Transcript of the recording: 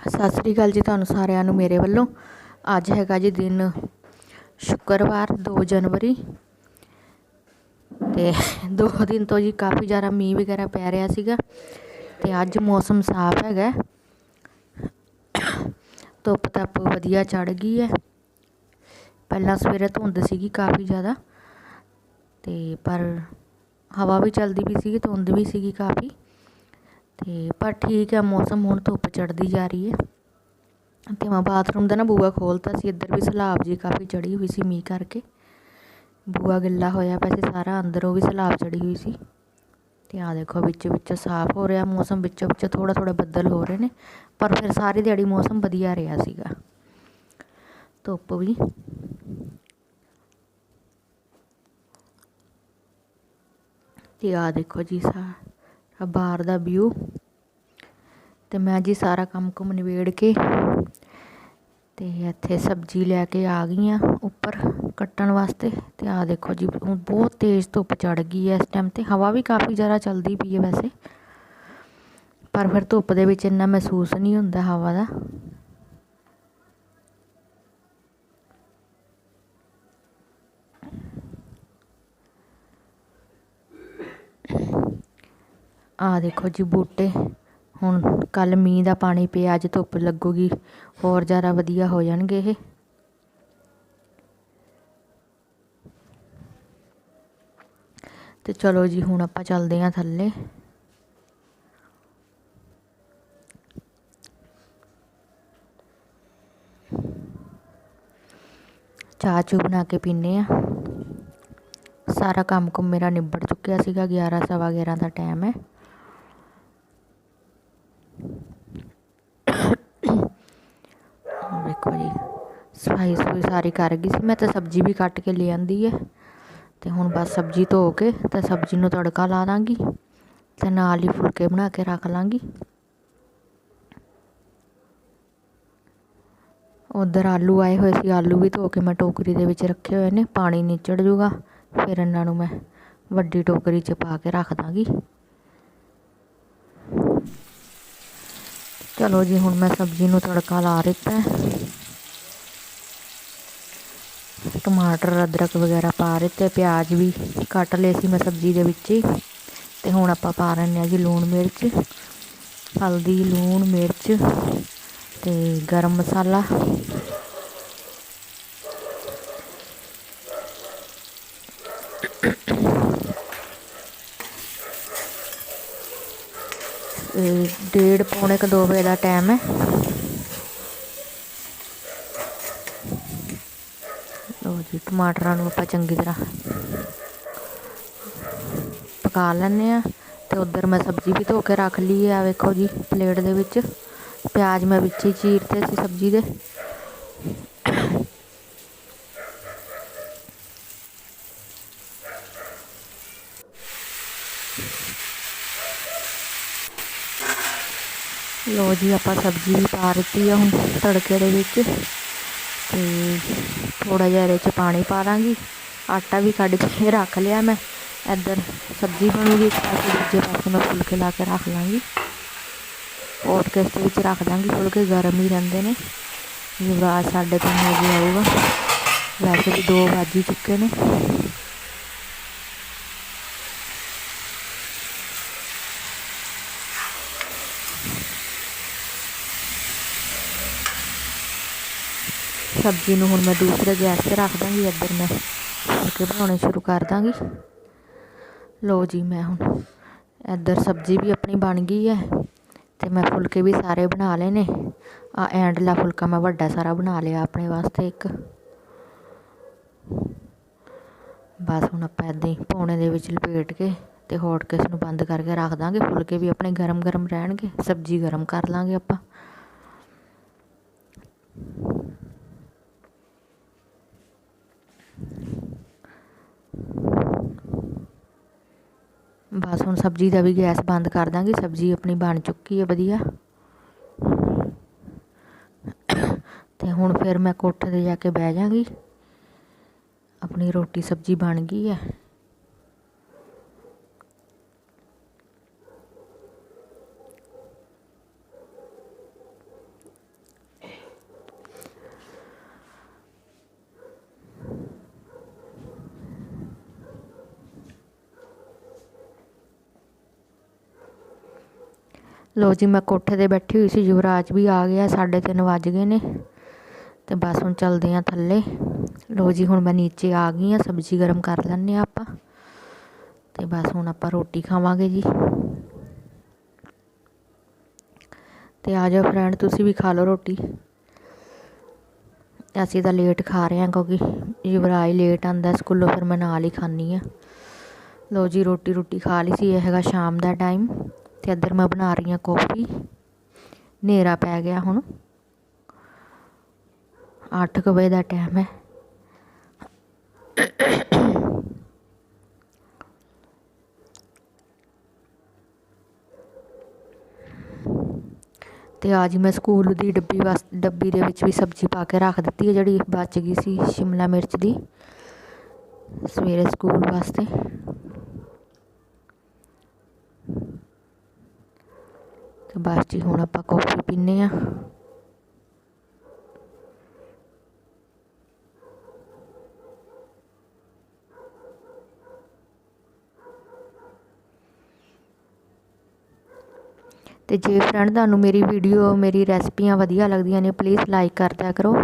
ਸਤਿ ਸ੍ਰੀ ਅਕਾਲ ਜੀ ਤੁਹਾਨੂੰ ਸਾਰਿਆਂ ਨੂੰ ਮੇਰੇ ਵੱਲੋਂ। ਅੱਜ ਹੈਗਾ ਜੀ ਦਿਨ ਸ਼ੁੱਕਰਵਾਰ 2 ਜਨਵਰੀ। ਤੇ ਦੋ ਦਿਨ ਤੋਂ ਜੀ ਕਾਫੀ ਜ਼ਿਆਦਾ ਮੀਂਹ ਵਗੈਰਾ ਪੈ ਰਿਹਾ ਸੀਗਾ। ਤੇ ਅੱਜ ਮੌਸਮ ਸਾਫ਼ ਹੈਗਾ। ਧੁੱਪ ਤੱਪ ਵਧੀਆ ਚੜ ਗਈ ਹੈ। ਪਹਿਲਾਂ ਸਵੇਰੇ ਧੁੰਦ ਸੀਗੀ ਕਾਫੀ ਜ਼ਿਆਦਾ। ਤੇ ਪਰ ਹਵਾ ਵੀ ਚੱਲਦੀ ਵੀ ਸੀਗੀ, ਧੁੰਦ ਵੀ ਸੀਗੀ ਕਾਫੀ। ਤੇ ਪਰ ਠੀਕ ਹੈ, ਮੌਸਮ ਹੁਣ ਧੁੱਪ ਚੜਦੀ ਜਾ ਰਹੀ ਹੈ। ਤੇ ਮੈਂ ਬਾਥਰੂਮ ਦਾ ਨਾ ਬੂਆ ਖੋਲਤਾ ਸੀ, ਇੱਧਰ ਵੀ ਸਲਾਬ ਜੀ ਕਾਫੀ ਚੜੀ ਹੋਈ ਸੀ ਮੀਂਹ ਕਰਕੇ। ਬੂਆ ਗਿੱਲਾ ਹੋਇਆ ਪਿਆ ਸੀ ਸਾਰਾ, ਅੰਦਰੋਂ ਵੀ ਸਲਾਬ ਚੜੀ ਹੋਈ ਸੀ। ਤੇ ਆ ਦੇਖੋ, ਵਿੱਚ ਵਿੱਚ ਸਾਫ਼ ਹੋ ਰਿਹਾ ਮੌਸਮ, ਵਿੱਚੋਂ ਵਿੱਚ ਥੋੜਾ ਥੋੜਾ ਬੱਦਲ ਹੋ ਰਹੇ ਨੇ, ਪਰ ਫਿਰ ਸਾਰੀ ਦਿਹਾੜੀ ਮੌਸਮ ਵਧੀਆ ਰਿਹਾ ਸੀਗਾ। ਧੁੱਪ ਵੀ। ਤੇ ਆ ਦੇਖੋ ਜੀ ਸਾ ਬਾਹਰ ਦਾ ਵਿਊ ਤੇ ਮੈਂ ਜੀ ਸਾਰਾ ਕੰਮ ਕੁਮ ਨਿਬੇੜ ਕੇ ਤੇ ਇੱਥੇ ਸਬਜ਼ੀ ਲੈ ਕੇ ਆ ਗਈ ਆ ਉੱਪਰ ਕੱਟਣ ਵਾਸਤੇ। ਤੇ ਆ ਦੇਖੋ ਜੀ ਬਹੁਤ ਤੇਜ਼ ਧੁੱਪ ਚੜ ਗਈ ਹੈ ਇਸ ਟਾਈਮ ਤੇ। ਹਵਾ ਵੀ ਕਾਫੀ ਜ਼ਿਆਦਾ ਚੱਲਦੀ ਪਈ ਹੈ ਵੈਸੇ। ਪਰ ਫਿਰ ਧੁੱਪ ਦੇ ਵਿੱਚ ਇੰਨਾ ਮਹਿਸੂਸ ਨਹੀਂ ਹੁੰਦਾ ਹਵਾ ਦਾ। ਆ ਦੇਖੋ ਜੀ ਬੂਟੇ। ਹੁਣ ਕੱਲ ਮੀਂਹ ਦਾ ਪਾਣੀ ਪਿਆ, ਅੱਜ ਧੁੱਪ ਲੱਗੂਗੀ, ਹੋਰ ਜ਼ਿਆਦਾ ਵਧੀਆ ਹੋ ਜਾਣਗੇ ਇਹ। ਤੇ ਚਲੋ ਜੀ, ਹੁਣ ਆਪਾਂ ਚੱਲਦੇ ਹਾਂ ਥੱਲੇ। ਚਾਹ ਚੂ ਬਣਾ ਕੇ ਪੀਨੇ ਆ ਸਾਰਾ ਕੰਮ ਕੁ ਮੇਰਾ ਨਿਬੜ ਚੁੱਕਿਆ ਸੀਗਾ 11 ਸਵਾ 11 ਦਾ ਟਾਈਮ ਹੈ। ਵੇਖੋ ਜੀ, ਸਫ਼ਾਈ ਸਫ਼ਾਈ ਸਾਰੀ ਕਰ ਗਈ ਸੀ। ਮੈਂ ਤਾਂ ਸਬਜ਼ੀ ਵੀ ਕੱਟ ਕੇ ਲੈ ਆਂਦੀ ਹੈ ਤੇ ਹੁਣ ਬਸ ਸਬਜ਼ੀ ਧੋ ਕੇ ਤੇ ਸਬਜ਼ੀ ਨੂੰ ਤੜਕਾ ਲਾ ਦਾਂਗੀ ਤੇ ਨਾਲ ਹੀ ਫੁਲਕੇ ਬਣਾ ਕੇ ਰੱਖ ਲਾਂਗੀ। ਉਧਰ ਆਲੂ ਆਏ ਹੋਏ ਸੀ, ਆਲੂ ਵੀ ਧੋ ਕੇ ਮੈਂ ਟੋਕਰੀ ਦੇ ਵਿੱਚ ਰੱਖੇ ਹੋਏ ਨੇ, ਪਾਣੀ ਨਿਚੜ ਜੂਗਾ, ਫਿਰ ਇਹਨਾਂ ਨੂੰ ਮੈਂ ਵੱਡੀ ਟੋਕਰੀ 'ਚ ਪਾ ਕੇ ਰੱਖ ਦਾਂਗੀ। ਚਲੋ ਜੀ, ਹੁਣ ਮੈਂ ਸਬਜ਼ੀ ਨੂੰ ਤੜਕਾ ਲਾ ਦਿੱਤਾ ਟਮਾਟਰ, ਅਦਰਕ ਵਗੈਰਾ ਪਾ ਦਿੱਤੇ, ਪਿਆਜ਼ ਵੀ ਕੱਟ ਲਏ ਸੀ ਮੈਂ ਸਬਜ਼ੀ ਦੇ ਵਿੱਚ ਹੀ। ਤੇ ਹੁਣ ਆਪਾਂ ਪਾ ਰਹੇ ਆ ਜੀ ਲੂਣ ਮਿਰਚ, ਹਲਦੀ, ਲੂਣ ਮਿਰਚ ਤੇ ਗਰਮ ਮਸਾਲਾ। ਡੇਢ ਪੌਣੇ ਕ 2 ਵਜੇ ਦਾ ਟਾਈਮ ਹੈ। ਲੋ ਜੀ, ਟਮਾਟਰਾਂ ਨੂੰ ਆਪਾਂ ਚੰਗੀ ਤਰ੍ਹਾਂ ਪਕਾ ਲੈਣੇ ਆ ਤੇ ਉਧਰ ਮੈਂ ਸਬਜ਼ੀ ਵੀ ਧੋ ਕੇ ਰੱਖ ਲਈ ਆ ਵੇਖੋ ਜੀ, ਪਲੇਟ ਦੇ ਵਿੱਚ ਪਿਆਜ਼ ਮੈਂ ਵਿੱਚ ਹੀ ਚੀਰਤੇ ਸੀ ਸਬਜ਼ੀ ਦੇ। ਲੋ ਜੀ, ਆਪਾਂ ਸਬਜ਼ੀ ਵੀ ਪਾ ਦਿੱਤੀ ਆ ਹੁਣ ਤੜਕੇ ਦੇ ਵਿੱਚ। ਤੇ ਥੋੜਾ ਜਿਹਾ ਇਹਦੇ ਚ ਪਾਣੀ ਪਾ ਲਾਂਗੀ ਆਟਾ ਵੀ ਕੱਢ ਕੇ ਰੱਖ ਲਿਆ ਮੈਂ। ਇੱਧਰ ਸਬਜ਼ੀ ਬਣੂਗੀ, ਇੱਕ ਪਾਸੇ ਦੂਜੇ ਪਾਸੇ ਮੈਂ ਫੁਲਕੇ ਲਾ ਕੇ ਰੱਖ ਲਾਂਗੀ। ਔਰ ਕਿਸ ਦੇ ਵਿੱਚ ਰੱਖ ਦਾਂਗੀ? ਫੁਲਕੇ ਗਰਮ ਹੀ ਰਹਿੰਦੇ ਨੇ। ਯੁਵਰਾਜ ਸਾਡੇ ਤੋਂ ਵਜੇ ਆਊਗਾ। ਵੈਸੇ ਵੀ 2 ਵੱਜ ਚੁੱਕੇ ਨੇ। ਸਬਜ਼ੀ ਨੂੰ ਹੁਣ ਮੈਂ ਦੂਸਰੇ ਗੈਸ ਤੇ ਰੱਖ ਦਾਂਗੀ, ਇੱਧਰ ਮੈਂ ਫੁਲਕੇ ਬਣਾਉਣੇ ਸ਼ੁਰੂ ਕਰ ਦਾਂਗੀ। ਲੋ ਜੀ ਮੈਂ ਹੁਣ ਇੱਧਰ ਸਬਜ਼ੀ ਵੀ ਆਪਣੀ ਬਣ ਗਈ ਹੈ ਤੇ ਮੈਂ ਫੁਲਕੇ ਵੀ ਸਾਰੇ ਬਣਾ ਲਏ ਨੇ। ਆ ਐਂਡਲਾ ਫੁਲਕਾ ਮੈਂ ਵੱਡਾ ਸਾਰਾ ਬਣਾ ਲਿਆ ਆਪਣੇ ਵਾਸਤੇ ਇੱਕ। ਬਸ ਹੁਣ ਆਪਾਂ ਇੱਦਾਂ ਹੀ ਪੌਣੇ ਦੇ ਵਿੱਚ ਲਪੇਟ ਕੇ ਤੇ ਹੌਟ ਕੇਸ ਨੂੰ ਬੰਦ ਕਰਕੇ ਰੱਖ ਦਾਂਗੇ। ਫੁਲਕੇ ਵੀ ਆਪਣੇ ਗਰਮ ਗਰਮ ਰਹਿਣਗੇ, ਸਬਜ਼ੀ ਗਰਮ ਕਰ ਲਾਂਗੇ ਆਪਾਂ। ਬਸ ਹੁਣ ਸਬਜ਼ੀ ਦਾ ਵੀ ਗੈਸ ਬੰਦ ਕਰ ਦਾਂਗੇ, ਸਬਜ਼ੀ ਆਪਣੀ ਬਣ ਚੁੱਕੀ ਹੈ ਵਧੀਆ। ਤੇ ਹੁਣ ਫਿਰ ਮੈਂ ਕੋਠੇ 'ਤੇ ਜਾ ਕੇ ਬਹਿ ਜਾਾਂਗੀ। ਆਪਣੀ ਰੋਟੀ ਸਬਜ਼ੀ ਬਣ ਗਈ ਹੈ ਲੋ ਜੀ, ਮੈਂ ਕੋਠੇ ਤੇ ਬੈਠੀ ਹੋਈ ਸੀ, ਯੁਵਰਾਜ ਵੀ ਆ ਗਿਆ, ਸਾਢੇ ਤਿੰਨ ਵੱਜ ਗਏ ਨੇ। ਤੇ ਬਸ ਹੁਣ ਚੱਲਦੇ ਆ ਥੱਲੇ। ਲੋ ਜੀ, ਹੁਣ ਮੈਂ ਨੀਚੇ ਆ ਗਈ ਆ, ਸਬਜ਼ੀ ਗਰਮ ਕਰ ਲੈਣੇ ਆ ਆਪਾਂ। ਤੇ ਬਸ ਹੁਣ ਆਪਾਂ ਰੋਟੀ ਖਾਵਾਂਗੇ ਜੀ। ਤੇ ਆ ਜਾਓ ਫਰੈਂਡ, ਤੁਸੀਂ ਵੀ ਖਾ ਲਓ ਰੋਟੀ। ਅਸੀਂ ਤਾਂ ਲੇਟ ਖਾ ਰਹੇ ਹਾਂ ਕਿਉਂਕਿ ਯੁਵਰਾਜ ਲੇਟ ਆਂਦਾ ਸਕੂਲੋਂ, ਫਿਰ ਮੈਂ ਨਾਲ ਹੀ ਖਾਣੀ ਆ। ਲੋ ਜੀ, ਰੋਟੀ ਰੋਟੀ ਖਾ ਲਈ ਸੀ, ਇਹ ਹੈਗਾ ਸ਼ਾਮ ਦਾ ਟਾਈਮ। ਤੇ ਇੱਧਰ ਮੈਂ ਬਣਾ ਰਹੀ ਹਾਂ ਕੌਫੀ। ਹਨੇਰਾ ਪੈ ਗਿਆ ਹੁਣ। 8 ਵਜੇ ਦਾ ਟਾਈਮ ਹੈ। ਤੇ ਅੱਜ ਮੈਂ ਸਕੂਲ ਦੀ ਡੱਬੀ ਵਾਸ, ਡੱਬੀ ਦੇ ਵਿੱਚ ਵੀ ਸਬਜ਼ੀ ਪਾ ਕੇ ਰੱਖ ਦਿੱਤੀ ਹੈ, ਜਿਹੜੀ ਬਚ ਗਈ ਸੀ ਸ਼ਿਮਲਾ ਮਿਰਚ ਦੀ। ਸਵੇਰੇ ਸਕੂਲ ਵਾਸਤੇ। ਤੇ ਬਸ ਜੀ ਹੁਣ ਆਪਾਂ ਕੌਫੀ ਪੀਨੇ ਆ ਤੇ ਜੇ ਫਰੈਂਡ ਤੁਹਾਨੂੰ ਮੇਰੀ ਵੀਡੀਓ ਮੇਰੀ ਰੈਸਪੀਆਂ ਵਧੀਆ ਲੱਗਦੀਆਂ ਨੇ ਪਲੀਜ਼ ਲਾਈਕ ਕਰ ਦਿਆ ਕਰੋ।